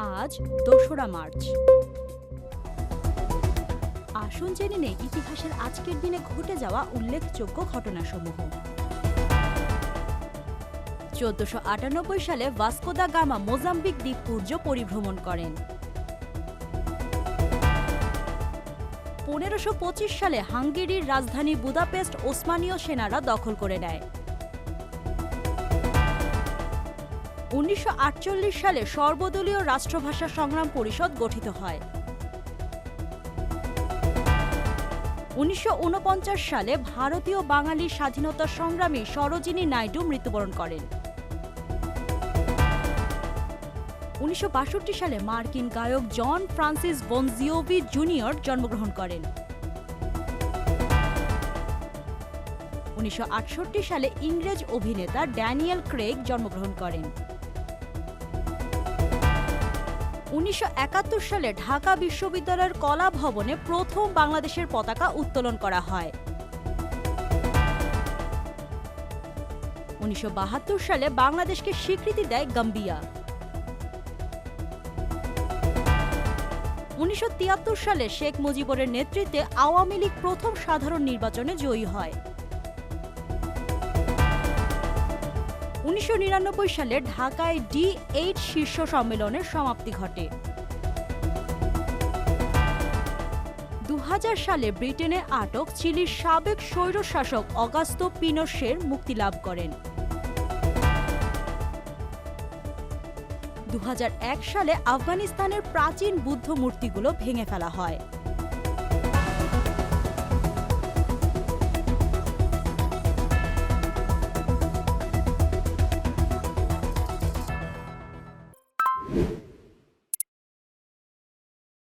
আজ দোসরা মার্চ। আসুন জেনে নেই ইতিহাসের আজকের দিনে ঘটে যাওয়া উল্লেখযোগ্য ঘটনাসমূহ। চোদ্দশো আটানব্বই সালে ভাস্কোদা গামা মোজাম্বিক দ্বীপপুঞ্জ পরিভ্রমণ করেন। পনেরোশো সালে হাঙ্গেরির রাজধানী বুদাপেস্ট ওসমানীয় সেনারা দখল করে নেয়। উনিশশো আটচল্লিশ সালে সর্বদলীয় রাষ্ট্রভাষা সংগ্রাম পরিষদ গঠিত হয়। উনিশশো উনপঞ্চাশ সালে ভারতীয় বাঙালি স্বাধীনতা সংগ্রামী সরোজিনী নাইডু মৃত্যুবরণ করেন। উনিশশো বাষট্টি সালে মার্কিন গায়ক জন ফ্রান্সিস বনজিওভি জুনিয়র জন্মগ্রহণ করেন। উনিশশো আটষট্টি সালে ইংরেজ অভিনেতা ড্যানিয়েল ক্রেগ জন্মগ্রহণ করেন। উনিশশো একাত্তর সালে ঢাকা বিশ্ববিদ্যালয়ের কলা ভবনে প্রথম বাংলাদেশের পতাকা উত্তোলন করা হয়। উনিশশো বাহাত্তর সালে বাংলাদেশকে স্বীকৃতি দেয় গাম্বিয়া। উনিশশো তিয়াত্তর সালে শেখ মুজিবুরের নেতৃত্বে আওয়ামী লীগ প্রথম সাধারণ নির্বাচনে জয়ী হয়। উনিশশো নিরানব্বই সালে ঢাকায় ডি এইট শীর্ষ সম্মেলনের সমাপ্তি ঘটে। দু সালে ব্রিটেনে আটক চিলির সাবেক স্বৈরশাসক অগাস্তো পিনোশের মুক্তি লাভ করেন। দু হাজার এক সালে আফগানিস্তানের প্রাচীন বুদ্ধ মূর্তিগুলো ভেঙে ফেলা হয়।